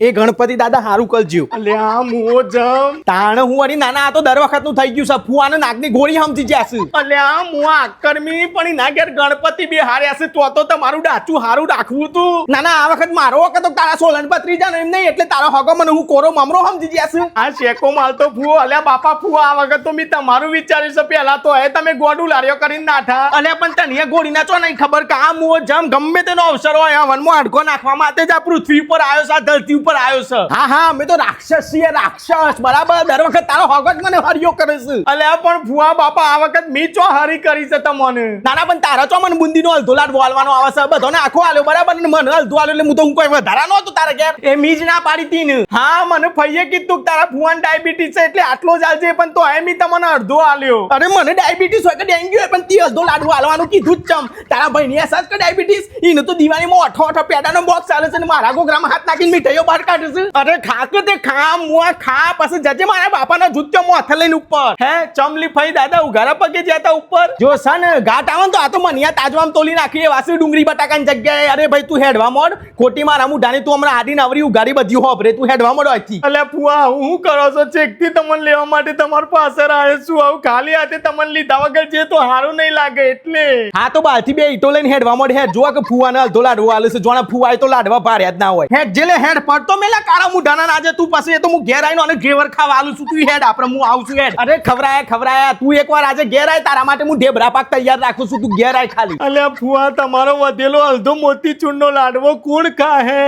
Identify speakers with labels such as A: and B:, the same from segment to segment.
A: એ ગણપતિ દાદા હારું કરજો
B: અલ્યા મોજમ
A: તાણ હું વળી નાના આ તો દર વખતનું થઈ ગયું છે. ફુવાને નાગની ગોળી સમજી જશે
B: અલ્યા મો આકર્મી પણ ના ઘેર ગણપતિ બે હાર્યા છે તો તો તમારું ડાચું હારું રાખવું તું.
A: ના ના આ વખત મારો વખત તો તારા સોલન પત્રી જા એમ નહીં એટલે તારો હગો મને હું કોરો મમરો સમજી જશે
B: આ શેકો માલ તો ફુવો અલ્યા બાપા ફુઓ આ વખત તો મેં તમારું વિચાર્યું છે પેલા તો. એ તમે ગોડું લાર્યો કરીને નાઠા.
A: અલે પણ તને ગોળી નાચો નહીં ખબર કે આ મુઓ જમ ગમે તેનો અવસર હોય આ વનમાં હાડકો નાખવા માટે જ આ પૃથ્વી ઉપર આવ્યો છે આ ધરતી ઉપર આવ્યો છે. હા હા અમે તો રાક્ષસ છીએ રાક્ષસ બરાબર? દર વખત તારો હોગત મને હરિયો કરે છે.
B: અલ્યા પણ ફુવા બાપા આ વખત મી ચો હરી કરી છે તમને.
A: ના ના પણ તારા ચો મને બુંદીનો અડધો લાડ બોલવાનો આવે છે? બધોને આખો આલ્યો બરાબર? ને મને અલધો આલ્યો એટલે હું તો હું કોઈ વધારા નહોતો તારા ઘેર? એ મીજ ના પાડી તી ને
B: હા મને ફઈએ કીધું કે તારા ફુવાન ડાયાબિટીસ છે એટલે આટલો જ આલજે પણ તો એ મી તમને અડધો આલ્યો.
A: અરે મને ડાયાબિટીસ હોય કે ડેન્ગ્યુ હોય પણ તી અડધો લાડુ હાલવાનું કીધું જ ચમ. તારા ભાઈની અસર કે ડાયાબિટીસ એને તો દિવાળીમાં અઠો અઠો પેડાનો બોક્સ ચાલે છે ને મારા ગોગ્રામાં હાથ નાખીને મીઠાઈઓ બહાર કાઢે છે.
B: અરે ખા કે તે ખા મુઆ ખા પછી જજે મારા બાપાના જૂત્યો મો હાથે લઈને ઉપર. હે ચમલી ફઈ દાદા ઉઘારા પગે જતા ઉપર.
A: જો સન ઘાટ આવે તો આ તો મનિયા તાજવામ તોલી નાખી એ વાસી ડુંગળી બટાકાની જગ્યાએ. અરે ભાઈ તું હેડવા મોડ. ખોટી મારા મુઢાની તું હમણાં આડી નવરી ઉઘાડી બધી હોભરે તું હેડવા મોડ અહીંથી.
B: અલે ફુવા હું કરો છો? ચેકથી તમને લેવા માટે તમારા પાસે આવે છું. આવું ખાલી હાથે તમને લીધા વગર જે તો સારું નહીં લાગે એટલે.
A: હા તો બારથી બે ઈટો લઈને હેડવા મોડ. હેડ જોવા કે ફુવાને અડધો લાડવો આલે છે. જોણા ફુવાય તો લાડવા ભાર્યા જ ના હોય. હેડ જેલે હેડ પડતો મેલા કાળા મુઢાના આજે તું પાસે તો હું ઘેર આવીને અને ઘેવર ખાવા આલું છું. તું હેડ આપણે હું આવું છું હેડ. અરે ખવરાયા ખવરાયા. તું એકવાર આજે ઘેર આય તારા માટે હું ઢેબરા પાક તૈયાર રાખું છું. તું ઘેર આય ખાલી.
B: અલે ફુવા તમારો વધેલો અડધો મોતી ચૂરનો લાડવો કોણ ખાહે?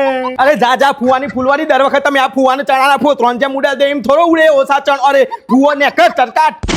A: અરે જા જા ફુવાની ફૂલવાની દર વખત તમે આ ફુવાને ચણા નાખો ત્રણ જે મુડા દે એમ થોડો ઉડે ઓછા ચણ. અરે ફુવો ને કર ચરકાટ